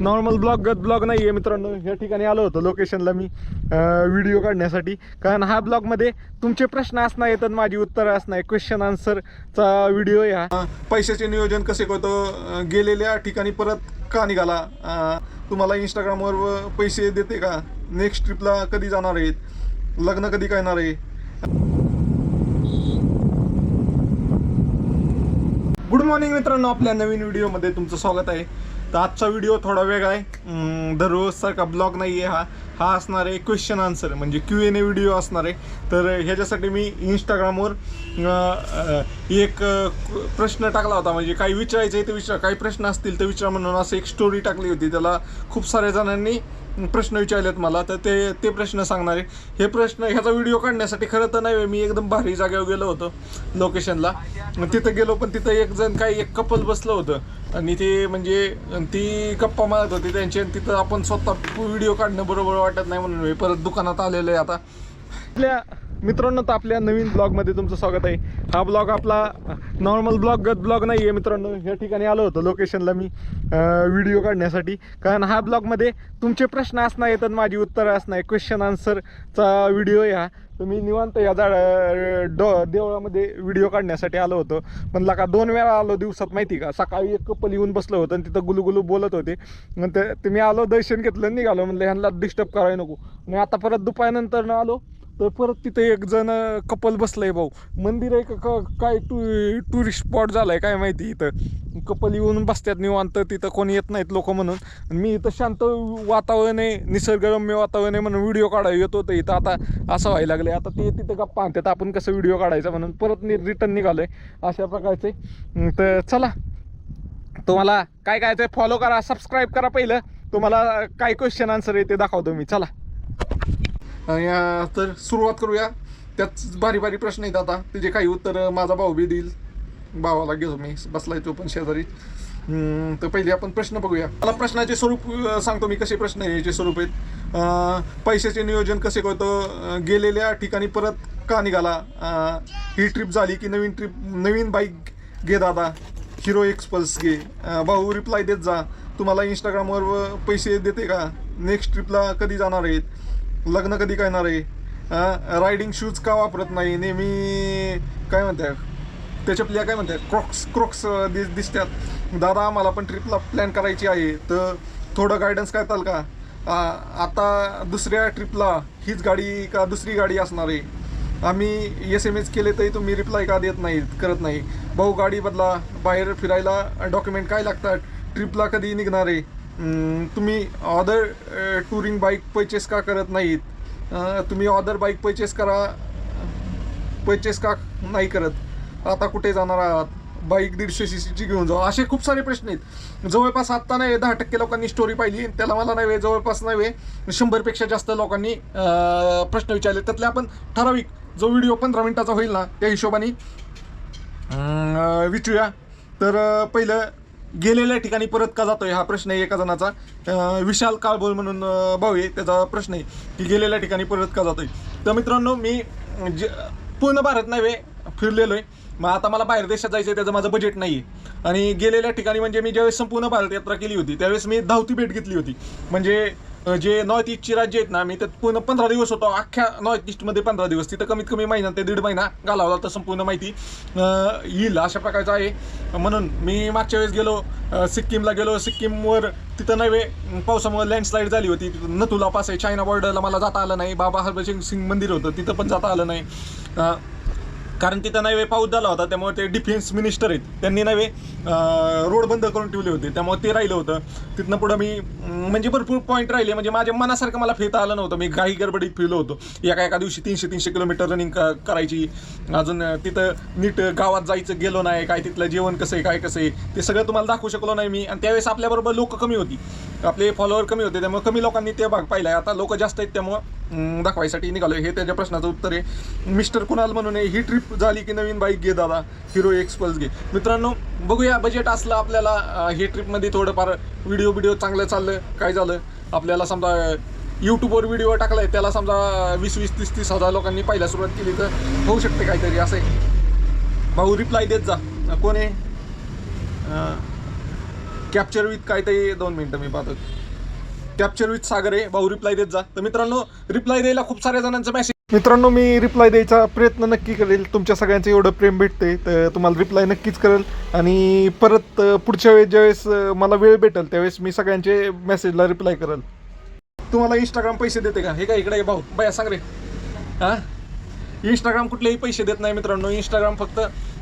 Normal blog गत blog नाही आहे मित्रांनो. या ठिकाणी आलो होतो लोकेशनला मी. व्हिडिओ काढण्यासाठी. कारण हा ब्लॉगमध्ये तुमचे प्रश्न असणार आहेत आणि माझी उत्तरं असणार. आहे क्वेश्चन आन्सरचा व्हिडिओ आहे हा पैशाचे नियोजन कसे करतो? गेलेल्या ठिकाणी परत का निघाला? तुम्हाला इंस्टाग्रामवर पैसे देते का? नेक्स्ट ट्रिपला कधी जाणार आहेत? लग्न कधी करणार आहे? गुड मॉर्निंग मित्रांनो. आपल्या नवीन व्हिडिओमध्ये तुमचं स्वागत आहे. तर आजचा व्हिडिओ थोडा वेगळा आहे. दररोजसारखा ब्लॉग नाही आहे हा. हा असणार आहे क्वेश्चन आन्सर म्हणजे क्यू एन ए व्हिडिओ असणार आहे. तर ह्याच्यासाठी मी इंस्टाग्रामवर एक प्रश्न टाकला होता. म्हणजे काही विचारायचं आहे ते विचार काही प्रश्न असतील तर विचार म्हणून असं एक स्टोरी टाकली होती. त्याला खूप साऱ्या जणांनी प्रश्न विचारलेत मला तर ते ते प्रश्न सांगणार आहे. हे प्रश्न ह्याचा व्हिडिओ काढण्यासाठी खरं तर नाही मी एकदम भारी जागेवर गेलो होतो लोकेशनला तिथं गेलो पण तिथं एक जण काही एक कपल बसलं होतं. आणि ते म्हणजे ती गप्पा मारत होती त्यांची आणि तिथं आपण स्वतः व्हिडिओ काढणं बरोबर वाटत नाही म्हणून मी परत दुकानात आलेलो आहे आता. आपल्या मित्रांनो तर आपल्या नवीन ब्लॉगमध्ये तुमचं स्वागत आहे. हा ब्लॉग आपला नॉर्मल ब्लॉग गत ब्लॉग नाही आहे मित्रांनो. या ठिकाणी आलो होतो लोकेशनला मी व्हिडिओ काढण्यासाठी. कारण हा ब्लॉगमध्ये तुमचे प्रश्न असणार आहेत माझी उत्तरं असणार आहे क्वेश्चन आन्सरचा व्हिडिओ आहे हा तर मी निवांत या झाड डो देवळामध्ये व्हिडिओ काढण्यासाठी आलो होतो. पण का दोन वेळा आलो दिवसात माहिती का? सकाळी एक कपल येऊन बसलं होतं आणि तिथं गुलुगुलू बोलत होते. मग ते मी आलो दर्शन घेतलं निघालो. म्हणलं ह्यांना डिस्टर्ब करायला नको. आणि आता परत दुपारनंतर न आलो. तर परत तिथे एक जण कपल बसलंय भाऊ. मंदिर आहे का काय टू टुरिस्ट स्पॉट झालाय काय माहिती इथं. कपल येऊन बसतात निवांत तिथं कोणी येत नाहीत लोक म्हणून. मी इथं शांत वातावरण आहे निसर्गरम्य वातावरण आहे म्हणून व्हिडिओ काढायला येत होतं इथं. आता असं व्हायला लागलं आता ते तिथं गप्पा आणतात आपण कसं व्हिडिओ काढायचा म्हणून. परत रिटर्न निघालोय अशा प्रकारचे. तर चला. तुम्हाला काय काय ते फॉलो करा सबस्क्राईब करा पहिलं. तुम्हाला काय क्वेश्चन आन्सर आहे ते दाखवतो मी. चला. या तर सुरुवात करूया. त्यात भारी भारी प्रश्न आहेत आता. त्याचे काही उत्तर माझा भाऊ बी देईल. भावाला घेतो मी. बसलाय तो पण शेजारी. तर पहिले आपण प्रश्न बघूया. मला प्रश्नाचे स्वरूप सांगतो मी कसे प्रश्न आहे याचे स्वरूप आहेत. पैशाचे नियोजन कसे करतो? गेलेल्या ठिकाणी परत का निघाला? ही ट्रिप झाली की नवीन ट्रिप नवीन बाईक घे दादा. हिरो एक्सपल्स घे. भाऊ रिप्लाय देत जा. तुम्हाला इंस्टाग्रामवर पैसे देते का? नेक्स्ट ट्रिपला कधी जाणार आहेत? लग्न कधी करणार आहे? रायडिंग शूज का वापरत नाही? नेहमी काय म्हणतात त्याच्यातल्या काय म्हणतात क्रॉक्स क्रॉक्स दिस दिसतात. दादा आम्हाला पण ट्रिपला प्लॅन करायची आहे. तर थोडं गायडन्स करताल का? आता दुसऱ्या ट्रिपला हीच गाडी का दुसरी गाडी असणार आहे? आम्ही एस एम एस केले तरी तुम्ही रिप्लाय का देत नाहीत करत नाही? भाऊ गाडी बदला. बाहेर फिरायला डॉक्युमेंट काय लागतात? ट्रिपला कधी निघणार आहे? तुम्ही ऑदर टुरिंग बाईक परचेस का करत नाहीत? तुम्ही ऑदर बाईक परचेस करा परचेस का नाही करत? आता कुठे जाणार आहात? बाईक दीडशे सी सीची घेऊन जाऊ. असे खूप सारे प्रश्न आहेत. जवळपास आत्ता नाही दहा टक्के लोकांनी स्टोरी पाहिली त्याला मला नव्हे जवळपास नव्हे. शंभरपेक्षा जास्त लोकांनी प्रश्न विचारले. त्यातले आपण ठराविक जो व्हिडिओ पंधरा मिनिटाचा होईल ना त्या हिशोबाने विचूया विचारूया. तर पहिलं गेलेल्या ठिकाणी परत का जातोय हा प्रश्न आहे एका जणाचा विशाल काळबोल म्हणून भाऊ आहे त्याचा प्रश्न आहे की गेलेल्या ठिकाणी परत का जातोय. तर मित्रांनो मी जे पूर्ण भारत नव्हे फिरलेलो आहे. मग आता मला बाहेर देशात जायचं आहे त्याचं माझं बजेट नाही आहे आणि गेलेल्या ठिकाणी म्हणजे मी ज्यावेळेस संपूर्ण भारत यात्रा केली होती त्यावेळेस मी धावती भेट घेतली होती. म्हणजे जे नॉर्थ ईस्टची राज्य आहेत ना मी त्यात पूर्ण पंधरा दिवस होतो. अख्ख्या नॉर्थ ईस्टमध्ये पंधरा दिवस. तिथं कमीत कमी महिना ते दीड महिना घालावला तर संपूर्ण माहिती. येईल अशा प्रकारचं आहे. म्हणून मी मागच्या वेळेस गेलो सिक्कीमला गेलो. सिक्कीमवर तिथं नव्हे पावसामुळे लँडस्लाईड झाली होती. तिथं नथुला पास आहे चायना बॉर्डरला मला जाता आलं नाही. बाबा हरभजन सिंग मंदिर होतं तिथं पण जाता आलं नाही. कारण तिथं नव्हे पाऊस झाला होता त्यामुळे ते डिफेन्स मिनिस्टर आहेत. त्यांनी नव्हे रोड बंद करून ठेवले होते. त्यामुळे ते राहिलं होतं. तिथनं पुढं मी म्हणजे भरपूर पॉईंट राहिले. म्हणजे माझ्या मनासारखं मला फिरता आलं नव्हतं. मी घाई गडबडीत फिरलो होतो. एका एका दिवशी तीनशे तीनशे किलोमीटर रनिंग करायची. अजून तिथं नीट गावात जायचं गेलो नाही. काय तिथलं जेवण कसं आहे काय कसं आहे ते सगळं तुम्हाला दाखवू शकलो नाही मी. आणि त्यावेळेस आपल्याबरोबर लोक कमी होती. आपले फॉलोअर कमी होते. त्यामुळे कमी लोकांनी ते भाग पाहिला आता लोक जास्त आहेत त्यामुळं दाखवायसाठी निघालो हे त्याच्या प्रश्नाचं उत्तर आहे. मिस्टर कुणाल म्हणून आहे, ही ट्रिप झाली की नवीन बाईक घे दादा. हिरो एक्सपल्स घे. मित्रांनो बघूया. बजेट असलं आपल्याला हे ट्रिपमध्ये थोडंफार व्हिडिओ व्हिडिओ चांगलं चाललं. काय झालं? आपल्याला समजा यूट्यूबवर व्हिडिओ टाकलाय. त्याला समजा वीस वीस तीस तीस हजार लोकांनी पहिल्या सुरुवात केली तर होऊ शकते काहीतरी. असं आहे. भाऊ रिप्लाय देत जा. कोण आहे? कॅप्चर विथ काय दोन मिनटं मी पाहतो. कॅप्चर विथ सागर आहे भाऊ रिप्लाय देत जा. तर मित्रांनो रिप्लाय द्यायला खूप साऱ्या जणांचा मेसेज मित्रांनो मी रिप्लाय द्यायचा प्रयत्न नक्की करेल. तुमच्या सगळ्यांचं एवढं प्रेम भेटते तर तुम्हाला रिप्लाय नक्कीच करेल. आणि परत पुढच्या वेळेस ज्यावेळेस मला वेळ भेटेल त्यावेळेस मी सगळ्यांचे मेसेजला रिप्लाय करेल. तुम्हाला इंस्टाग्राम पैसे देते का? हे का इकडे भाऊ? बया सांग रे. हां? इंस्टाग्राम कुठलेही पैसे देत नाही मित्रांनो. इंस्टाग्राम फक्त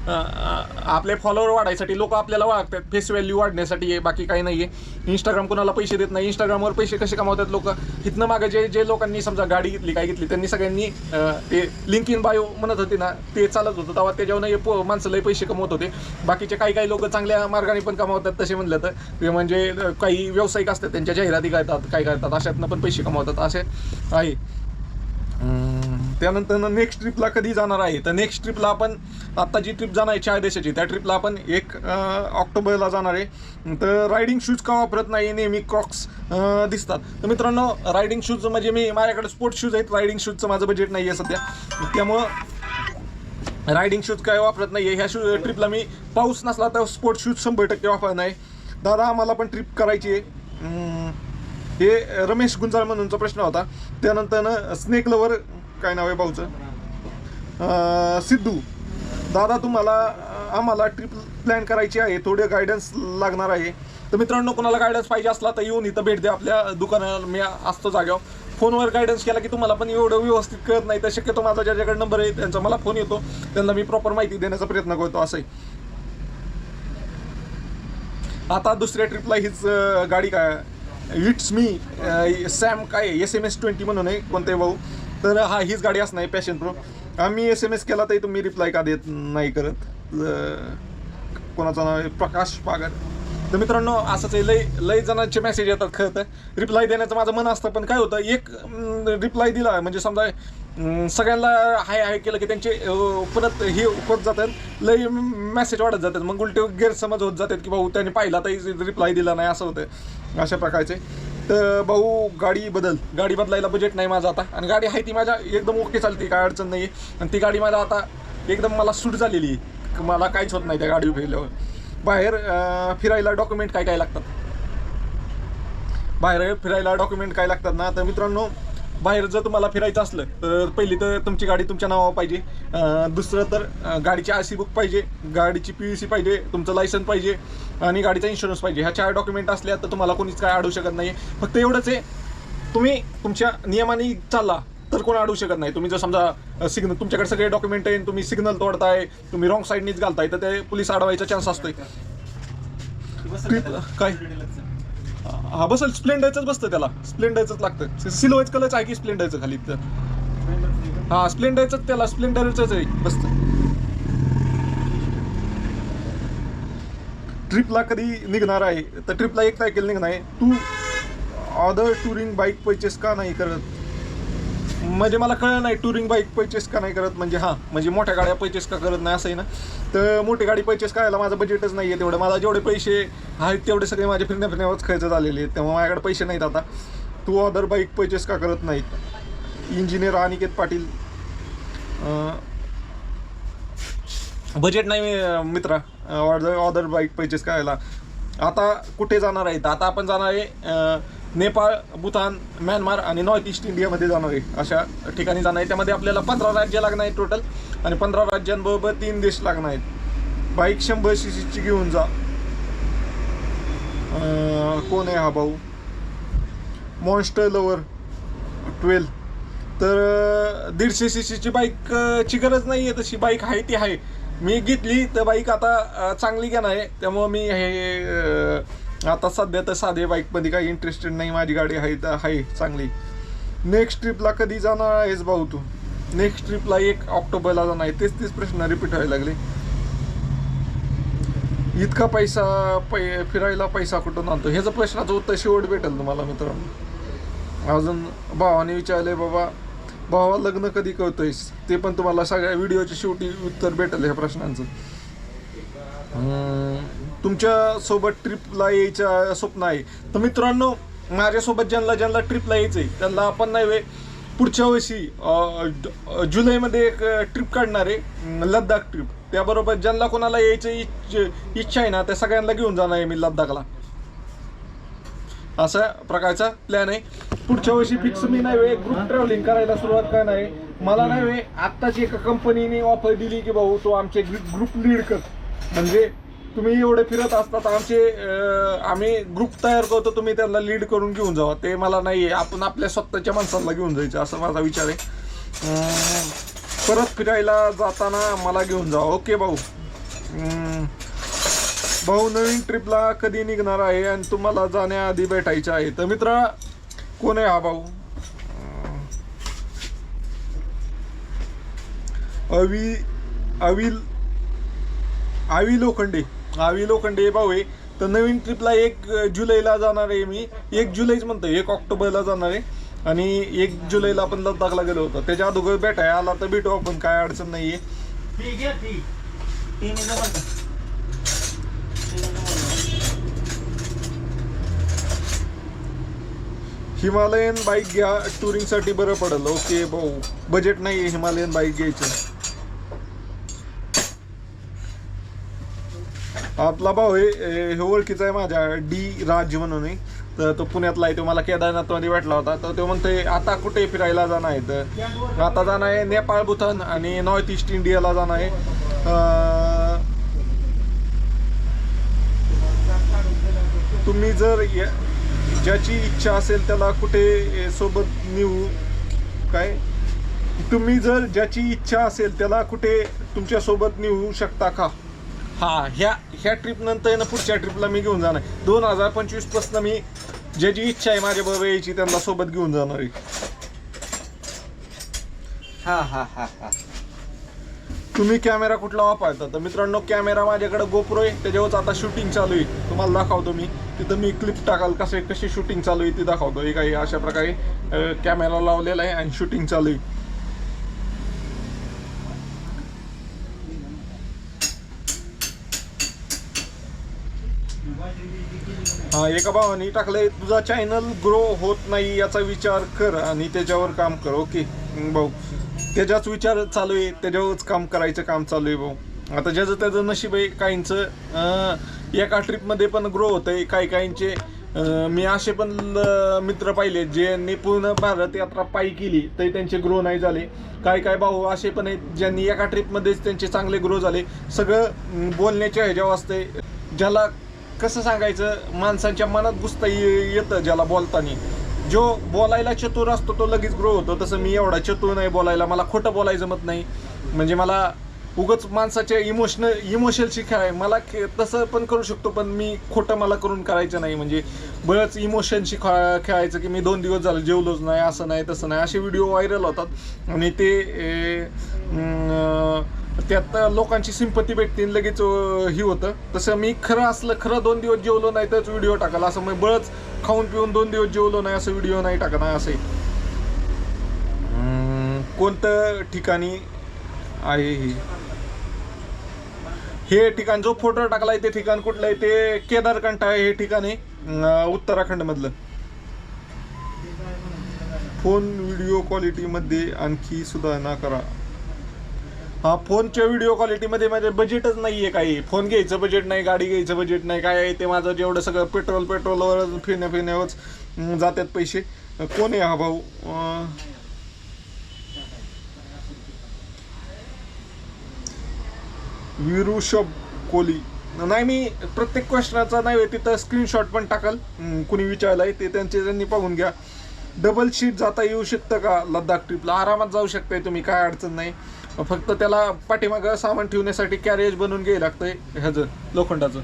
आपले फॉलोअर वाढायसाठी लोक आपल्याला वाढतात. फेस व्हॅल्यू वाढण्यासाठी आहे बाकी काही नाही आहे इंस्टाग्राम कोणाला पैसे देत नाही. इंस्टाग्रामवर पैसे कसे कमावतात लोक? इथनं मागे जे जे लोकांनी समजा गाडी घेतली काय घेतली त्यांनी सगळ्यांनी ते लिंक इन बायो म्हणत होते ना ते चालत होतं. तेव्हा त्याच्यावर हे माणसं लय पैसे कमवत होते. बाकीचे काही काही लोक चांगल्या मार्गाने पण कमावतात तसे म्हणलं तर. ते म्हणजे काही व्यावसायिक असतात त्यांच्या जाहिराती करतात काय करतात अशातनं पण पैसे कमावतात असे आहे. त्यानंतर नेक्स्ट ट्रिपला कधी जाणार आहे? तर नेक्स्ट ट्रिपला आपण आत्ता जी ट्रिप जाणार आहे चार देशाची त्या ट्रिपला आपण एक ऑक्टोबरला जाणार आहे. तर रायडिंग शूज का वापरत नाही नेहमी क्रॉक्स दिसतात. तर मित्रांनो रायडिंग शूज म्हणजे मी माझ्याकडे स्पोर्ट्स शूज आहेत. रायडिंग शूजचं माझं बजेट नाही आहे सध्या. त्यामुळं रायडिंग शूज काय वापरत नाही आहे ह्या शूज ट्रिपला मी पाऊस नसला तर स्पोर्ट्स शूज शंभर टक्के वापरणार आहे दादा आम्हाला पण ट्रिप करायची आहे. हे रमेश गुंजाळ म्हणूनचा प्रश्न होता. त्यानंतर स्नेक लवर काय नाव आहे भाऊचं? सिद्धू दादा तुम्हाला आम्हाला ट्रिप प्लॅन करायची आहे थोडे गायडन्स लागणार आहे. तर मित्रांनो कोणाला गायडन्स पाहिजे असला तर येऊन इथं भेट द्या आपल्या दुकानाला मी असतो जाग्यावर फोनवर गायडन्स केला की तुम्हाला पण एवढं व्यवस्थित कळत नाही. तर शक्यतो माझा ज्याच्याकडे नंबर आहे त्यांचा मला फोन येतो. त्यांना मी प्रॉपर माहिती देण्याचा प्रयत्न करतो असंही आता दुसऱ्या ट्रिपला हीच गाडी काय इट्स मी सॅम काय एस एम एस ट्वेंटी म्हणून आहे कोणते भाऊ? तर हा हीच गाडी असणार आहे पॅशन प्रो आम्ही एस एम एस केला तरी तुम्ही रिप्लाय का देत नाही करत. कोणाचं नाव आहे? प्रकाश पागर तर मित्रांनो असंच आहे लई लय जणांचे मेसेज येतात खरं तर. रिप्लाय देण्याचं माझं मन असतं पण काय होतं एक रिप्लाय दिला म्हणजे समजा सगळ्यांना हाय हाय केलं की त्यांचे परत हे होत जातात लई मेसेज वाढत जातात. मग उलटे गैरसमज होत जातात की भाऊ त्याने पाहिला तर रिप्लाय दिला नाही असं होतं. अशा प्रकारचे. तर भाऊ गाडी बदल. गाडी बदलायला बजेट नाही माझं आता. आणि गाडी आहे ती माझ्या एकदम ओके चालते काय अडचण नाही आणि ती गाडी माझा आता एकदम मला सूट झालेली आहे. मला काहीच होत नाही त्या गाडीवर फिरल्यावर. बाहेर फिरायला डॉक्युमेंट काय काय लागतात? बाहेर फिरायला डॉक्युमेंट काय लागतात ना? तर मित्रांनो बाहेर जर तुम्हाला फिरायचं असलं तर पहिली तर तुमची गाडी तुमच्या नावावर पाहिजे. दुसरं तर गाडीची आर सी बुक पाहिजे गाडीची पी यू सी पाहिजे तुमचं लायसन पाहिजे आणि गाडीचा इन्शुरन्स पाहिजे. ह्या चार डॉक्युमेंट असल्या तर तुम्हाला कोणीच काय अडू शकत नाही फक्त एवढंच आहे तुम्ही तुमच्या नियमाने चालला तर कोण अडू शकत नाही. तुम्ही जर समजा सिग्नल तुमच्याकडे सगळे डॉक्युमेंट आहे तुम्ही सिग्नल तोडताय तुम्ही रॉंग साईडनीच घालताय तर ते पोलीस अडवायचा चान्स असतोय. काय? हा बसल स्प्लेंडरचंच बसतं त्याला. स्प्लेंडरचंच लागतं. सिल्वरच कलरच आहे की स्प्लेंडरचं खाली? तर हा स्प्लेंडरचंच त्याला स्प्लेंडरचंच आहे. बसतं. ट्रिपला कधी निघणार आहे? तर ट्रिपला एक तारखेला निघणार आहे. तू अदर टुरिंग बाईक परचेस का नाही करत? म्हणजे मला कळलं नाही टुरिंग बाईक परचेस का नाही करत? म्हणजे हां म्हणजे मोठ्या गाड्या परचेस का करत नाही? असं आहे ना? तर मोठी गाडी परचेस करायला माझं बजेटच नाही आहे तेवढं. मला जेवढे पैसे आहेत तेवढे सगळे माझे फिरण्या फिरण्यावरच खर्च झालेले आहेत. तेव्हा माझ्याकडे पैसे नाहीत आता. तू अदर बाईक परचेस का करत नाहीत? इंजिनियर अनिकेत पाटील. बजेट नाही मित्रा. ऑर्डर ऑर्डर बाईक परचेस करायला. आता कुठे जाणार आहेत? आता आपण जाणार आहे नेपाळ भूतान म्यानमार आणि नॉर्थ ईस्ट इंडियामध्ये जाणार आहे. अशा ठिकाणी जाणार आहे. त्यामध्ये आपल्याला पंधरा राज्य लागणार आहे टोटल आणि पंधरा राज्यांबरोबर तीन देश लागणार आहेत. बाईक शंभर सी सीची घेऊन जा. कोण आहे हा भाऊ? मॉन्स्टर लवर ट्वेल्व तर दीडशे सी सीची बाईक ची गरज नाही आहे तशी. बाईक आहे ती आहे. मी घेतली तर बाईक आता चांगली घेणार आहे. त्यामुळं मी हे आता सध्या तर साधे बाईकमध्ये काही इंटरेस्टेड नाही. माझी गाडी आहे तर आहे चांगली. नेक्स्ट ट्रिपला कधी जाणार आहेस भाऊ तू? नेक्स्ट ट्रिपला एक ऑक्टोबरला जाणार. आहे तेच तेच प्रश्न रिपीट व्हायला लागले. इतका पैसा पै फिरायला पैसा कुठून आणतो? ह्याचं प्रश्नाचं उत्तर शेवट भेटेल तुम्हाला मित्रांनो. अजून भावाने विचारले बाबा भावा लग्न कधी करतोयस? ते पण तुम्हाला सगळ्या व्हिडिओच्या शेवटी उत्तर भेटेल ह्या प्रश्नांचं. तुमच्यासोबत ट्रिपला यायचं स्वप्न आहे. तर मित्रांनो माझ्यासोबत ज्यांना ज्यांना ट्रिपला यायचं आहे त्यांना आपण नाही वे पुढच्या वर्षी जुलैमध्ये एक ट्रिप काढणार आहे लद्दाख ट्रिप त्याबरोबर ज्यांना कोणाला यायचं इच्छ- इच्छा आहे ना त्या सगळ्यांना घेऊन जाणार आहे मी लद्दाखला. असा प्रकारचा प्लॅन आहे. पुढच्या वर्षी फिक्स मी नाही वे ग्रुप ट्रॅव्हलिंग करायला सुरुवात करणार आहे. मला नाही वे आत्ताच एका कंपनीने ऑफर दिली की भाऊ तो आमचे ग्रुप लीड कर. म्हणजे तुम्ही एवढे फिरत असतात आमचे आम्ही ग्रुप तयार करतो तुम्ही त्यांना लीड करून घेऊन जावा. ते मला नाही आहे आपण आपल्या स्वतःच्या माणसांना घेऊन जायचं असं माझा विचार आहे. परत फिरायला जाताना मला घेऊन जा ओके भाऊ. भाऊ नवीन ट्रिपला कधी निघणार आहे आणि तुम्हाला जाण्याआधी भेटायचं आहे? तर मित्र कोण आहे हा भाऊ? अवी अविल आवी लोखंडे लोखंडे भाऊ आहे. तर नवीन ट्रिपला एक जुलैला जाणार आहे मी. एक जुलैच म्हणतो एक ऑक्टोबरला जाणार आहे. आणि एक जुलैला आपण लद्दाखला गेलो होतो. त्याच्या अगोदर भेटाय आला तर भेटू आपण काय अडचण नाहीये. आहे हिमालयन बाईक घ्या टुरिंगसाठी बरं पडेल. ओके भाऊ. बजेट नाही आहे हिमालयन बाईक घ्यायचं. आपला भाऊ आहे हे ओळखीचा आहे माझ्या डी राज म्हणून आहे तर तो पुण्यातला आहे तो मला केदारनाथमध्ये भेटला होता. तर तो म्हणतोय आता कुठे फिरायला जाणार आहे तर? आता जाणं आहे नेपाळ भूतान आणि नॉर्थ ईस्ट इंडियाला जाणं आहे. तुम्ही जर या- ज्याची इच्छा असेल त्याला कुठे सोबत नेऊ काय? तुम्ही जर ज्याची इच्छा असेल त्याला कुठे तुमच्यासोबत नेऊ शकता का? हा ह्या ह्या ट्रिप नंतर ना पुढच्या ट्रिपला मी घेऊन जाणार. दोन हजार पंचवीसपासून मी ज्याची इच्छा आहे माझ्या बरोबर यायची त्यांना सोबत घेऊन जाणार आहे. हा हा हा हा. तुम्ही कॅमेरा कुठला वापरता? तर मित्रांनो कॅमेरा माझ्याकडे गोप्रो आहे. त्याच्यावरच आता शूटिंग चालू आहे. तुम्हाला दाखवतो मी. तिथं मी क्लिप टाकाल कसे कशी शूटिंग चालू आहे ती दाखवतो. हे काही अशा प्रकारे कॅमेरा लावलेला आहे आणि शूटिंग चालू आहे. एका भावाने टाकलंय तुझा चॅनल ग्रो होत नाही याचा विचार कर आणि त्याच्यावर काम कर. ओके भाऊ. त्याच्याच विचार चालू आहे त्याच्यावरच काम करायचं काम चालू आहे भाऊ. आता ज्याचं त्याचं नशीब आहे काहींचं एका ट्रिपमध्ये पण ग्रो होत आहे काही काहींचे मी असे पण मित्र पाहिले ज्यांनी पूर्ण भारत यात्रा पायी केली तरी त्यांचे ग्रो नाही झाले. काय काय भाऊ असे पण आहेत ज्यांनी एका ट्रिपमध्येच त्यांचे चांगले ग्रो झाले. सगळं बोलण्याच्या ह्याच्यावर असते ज्याला कसं सांगायचं माणसांच्या मनात घुसता ये- येतं ज्याला बोलताना. जो बोलायला चतुर असतो तो लगेच ग्रो होतो. तसं मी एवढा चतुर नाही बोलायला. मला खोटं बोलायचं जमत नाही. म्हणजे मला उगच माणसाच्या इमोशनल इमोशनशी खेळाय. मला खे- तसं पण करू शकतो पण मी खोटं मला करून करायचं नाही. म्हणजे बरंच इमोशनशी खेळा खेळायचं की मी दोन दिवस झालं जेवलोच नाही असं नाही तसं नाही. असे व्हिडिओ व्हायरल होतात. आणि ते ए, त्यात लोकांची सिंपती भेटते आणि लगेच ही होतं. तसं मी खरं असलं खरं दोन दिवस जेवलो नाही तरच व्हिडिओ टाकाल असं मी बळच खाऊन पिऊन दोन दिवस जेवलो नाही असं व्हिडिओ नाही टाकणार असे कोणतं ठिकाणी आहे हे? हे ठिकाण जो फोटो टाकलाय ते ठिकाण कुठलं आहे? ते केदारकंठ आहे हे ठिकाण आहे. उत्तराखंडमधलं. उत्तराखंड मधलं फोन व्हिडिओ क्वालिटीमध्ये आणखी सुधारणा करा. फोनच्या व्हिडिओ क्वालिटीमध्ये माझे बजेटच नाही आहे काही. फोन घ्यायचं बजेट नाही गाडी घ्यायचं बजेट नाही काय आहे ते माझं जेवढं सगळं पेट्रोल पेट्रोलवर फिरण्या फिरण्यावरच जातात पैसे. कोण आहे हा भाऊ? विरुषभ कोली नाही मी प्रत्येक क्वेश्चनाचा नाही तिथं स्क्रीनशॉट पण टाकल. कुणी कुणी विचारलाय ते त्यांचे त्यांनी पाहून घ्या. डबल शीट जाता येऊ शकतं का लद्दाख ट्रिपला आरामात जाऊ शकताय तुम्ही काय अडचण नाही. फक्त त्याला पाठीमागं सामान ठेवण्यासाठी कॅरेज बनवून घ्यायला लागतंय ह्याचं लोखंडाचं.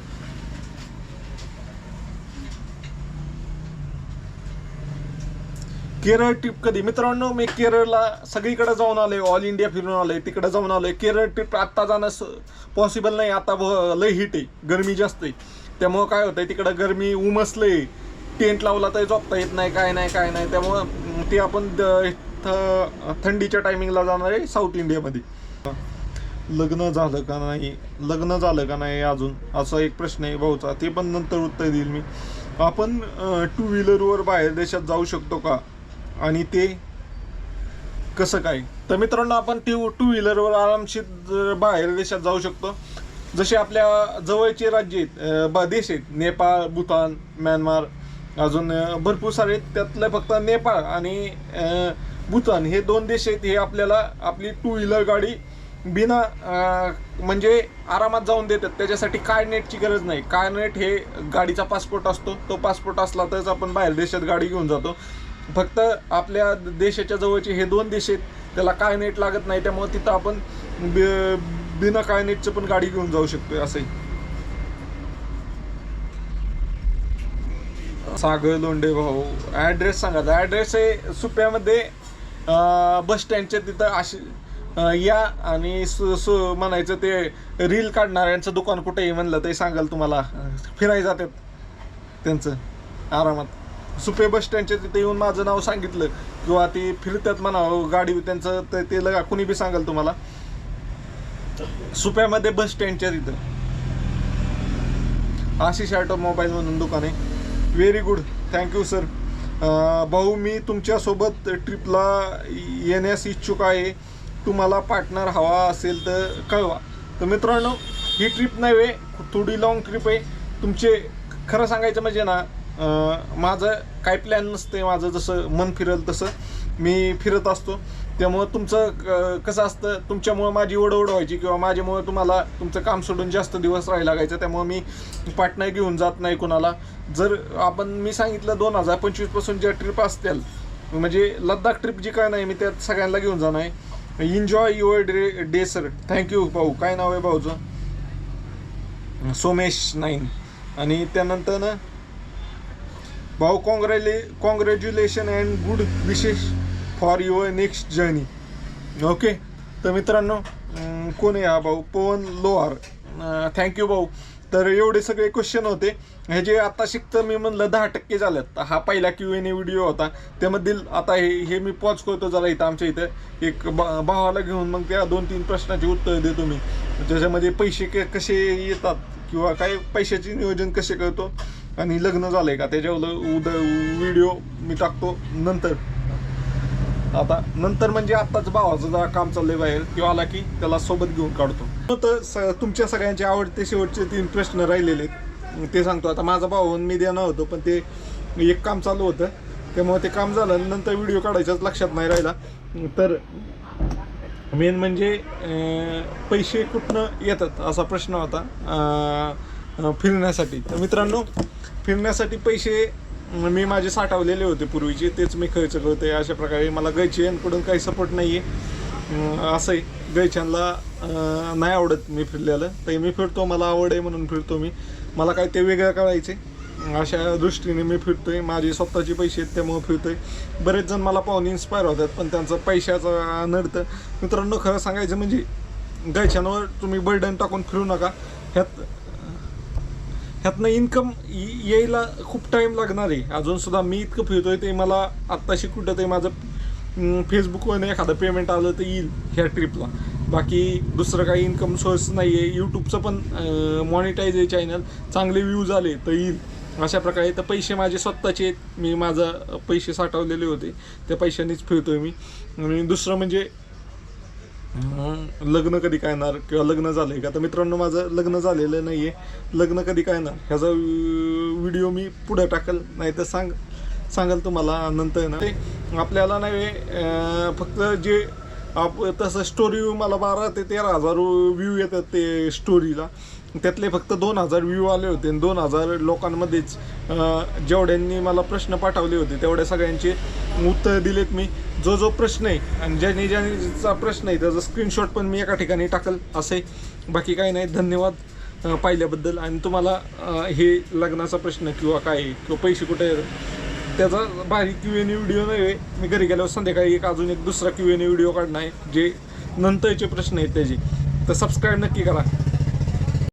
केरळ ट्रिप कधी? मित्रांनो मी केरळला सगळीकडे जाऊन आलोय ऑल इंडिया फिरून आलोय तिकडे जाऊन आलोय. केरळ ट्रिप आत्ता जाणं पॉसिबल नाही. आता भ- लय हिट आहे गरमी जास्त आहे. त्यामुळं काय होतंय तिकडं गरमी उमसलंय. टेंट लावला तरी झोपता येत नाही काय नाही काय नाही. त्यामुळं ते आपण द- इथं थंडीच्या टायमिंगला जाणार आहे साऊथ इंडियामध्ये लग्न झालं का नाही लग्न झालं का नाही अजून? असा एक प्रश्न आहे भाऊचा. ते पण नंतर उत्तर देईल मी. आपण टू व्हीलरवर बाहेर देशात जाऊ शकतो का? आणि ते कसं काय? तर मित्रांनो आपण टू टू व्हीलरवर आरामशीर बाहेर देशात जाऊ शकतो. जसे आपल्या जवळचे राज्य आहेत देश आहेत नेपाळ भूतान म्यानमार अजून भरपूर सारे आहेत. त्यातलं फक्त नेपाळ आणि भूतान हे दोन देश आहेत हे आपल्याला आपली टू व्हीलर गाडी बिना म्हणजे आरामात जाऊन देतात. त्याच्यासाठी काय नेटची गरज नाही. काय नेट हे गाडीचा पासपोर्ट असतो तो पासपोर्ट असला तरच आपण बाहेर देशात गाडी घेऊन जातो. फक्त आपल्या देशाच्या जवळचे हे दोन देश आहेत त्याला काय नेट लागत नाही त्यामुळे तिथं आपण बिना काय नेटचं पण गाडी घेऊन जाऊ शकतो असंही. सागर लोंडे भाऊ ॲड्रेस सांगा. ॲड्रेस आहे सुप्यामध्ये बस स्टँडच्या तिथं अशी या आणि सु सु म्हणायचं ते रील काढणाऱ्यांचं दुकान कुठे आहे म्हणलं ते सांगाल तुम्हाला. फिरायला जातात त्यांचं आरामात. सुपे बस स्टँडच्या तिथे येऊन माझं नाव सांगितलं किंवा ती फिरतात म्हणावं गाडी त्यांचं ते ते लगा कुणी बी सांगाल तुम्हाला. सुप्यामध्ये बस स्टँडच्या तिथं. आशिष ऑटोमोबाईल म्हणून दुकान आहे. व्हेरी गुड थँक्यू सर भाऊ मी तुमच्यासोबत ट्रिपला येण्यास इच्छुक आहे. तुम्हाला पार्टनर हवा असेल तर कळवा. तर मित्रांनो ही ट्रिप नाही वे थोडी लॉंग ट्रिप आहे. तुमचे खरं सांगायचं म्हणजे ना माझं काय प्लॅन नसते माझं जसं मन फिरल तसं मी फिरत असतो. त्यामुळं तुमचं क- कसं असतं तुमच्यामुळं माझी ओढ व्हायची किंवा माझ्यामुळं तुम्हाला तुमचं काम सोडून जास्त दिवस राहायला लागायचं त्यामुळं मी पाटणा घेऊन जात नाही कुणाला. जर आपण मी सांगितलं दोन हजार पंचवीसपासून ज्या ट्रिप असतील म्हणजे लद्दाख ट्रिप जी काय नाही मी त्यात सगळ्यांना घेऊन जाणार आहे. Enjoy your day day sir thank you भाऊ. काय नाव आहे भाऊचं? सोमेश नाईन. आणि त्यानंतर ना भाऊ कॉंग्रॅले congratulation and good wishes for your next journey okay तर मित्रांनो कोण आहे हा भाऊ? पवन लोहार. थँक्यू भाऊ. तर एवढे सगळे क्वेश्चन होते. हे जे आता शिकतं मी म्हणलं दहा टक्के झाल्यात. हा पहिला क्यू एन ए व्हिडिओ होता. त्यामधील आता हे हे मी पॉज करतो जरा इथं आमच्या इथं. एक बा भावाला घेऊन मग त्या दोन तीन प्रश्नाची उत्तर देतो मी. त्याच्यामध्ये पैसे के कसे येतात किंवा काय पैशाचे नियोजन कसे करतो आणि लग्न झालं आहे का? त्याच्यावर उद व्हिडिओ मी टाकतो नंतर. आता नंतर म्हणजे आत्ताच भावाचं जरा काम चाललंय बाहेर. किंवा आला की त्याला सोबत घेऊन काढतो. तर स- तुमच्या सगळ्यांचे आवडते शेवटचे तीन प्रश्न राहिलेले आहेत. ते सांगतो. आता माझा भाऊ मी देणार होतो पण ते एक काम चालू होतं. त्यामुळे ते काम झालं नंतर व्हिडिओ काढायच्याच लक्षात नाही राहिला. तर मेन म्हणजे पैसे कुठनं येतात असा प्रश्न होता फिरण्यासाठी. तर मित्रांनो फिरण्यासाठी पैसे मी माझे साठवलेले होते पूर्वीचे तेच मी खर्च करतोय अशा प्रकारे मला गैचेनकडून काही सपोर्ट नाही आहे असं आहे गैचेनला नाही आवडत मी फिरलेलं. तर मी फिरतो मला आवड आहे म्हणून फिरतो मी. मला काय ते वेगळं करायचे अशा दृष्टीने मी फिरतोय. माझे स्वतःचे पैसे आहेत त्यामुळे फिरतोय. बरेच जण मला पाहून इन्स्पायर होतात पण त्यांचं पैशाचं नडतं. मित्रांनो खरं सांगायचं म्हणजे गायच्यांवर तुम्ही बर्डन टाकून फिरू नका. ह्यात ह्यातनं इन्कम यायला खूप टाईम लागणार आहे. अजून सुद्धा मी इतकं फिरतोय ते मला आत्ताशी कुठं ते माझं फेसबुकवरून एखादं पेमेंट आलं तर येईल ह्या ट्रिपला बाकी दुसरं काही इन्कम सोर्स नाही आहे यूट्यूबचं पण मॉनिटाईज आहे चॅनल चांगले व्ह्यूज आले तर येईल. अशा प्रकारे तर पैसे माझे स्वतःचे आहेत. मी माझा पैसे साठवलेले होते. त्या पैशानेच फिरतोय मी. आणि दुसरं म्हणजे लग्न कधी काय येणार किंवा लग्न झालंय का? तर मित्रांनो माझं लग्न झालेलं नाहीये. लग्न कधी काय येणार? ह्याचा व्हिडिओ मी पुढे टाकल नाही तर सांग सांगाल तुम्हाला नंतर ना ते आपल्याला नाही फक्त जे आप तसं स्टोरी मला बारा ते तेरा हजार व्ह्यू येतात ते स्टोरीला त्यातले फक्त दोन हजार व्ह्यू आले होते आणि दोन हजार लोकांमध्येच जेवढ्यांनी मला प्रश्न पाठवले होते तेवढ्या सगळ्यांचे उत्तर दिलेत मी. जो जो प्रश्न आहे आणि ज्याने ज्याचा प्रश्न आहे त्याचा स्क्रीनशॉट पण मी एका ठिकाणी टाकल असे. बाकी काही नाही धन्यवाद पाहिल्याबद्दल. आणि तुम्हाला हे लग्नाचा प्रश्न किंवा काय आहे, किंवा पैसे कुठे त्याचा भारी क्यू एन व्हिडिओ नाही आहे. मी घरी गेल्यावर संध्याकाळी एक अजून एक दुसरा क्यू एन व्हिडिओ काढणार आहे जे नंतरचे प्रश्न आहेत त्याचे. तर सबस्क्राईब नक्की करा.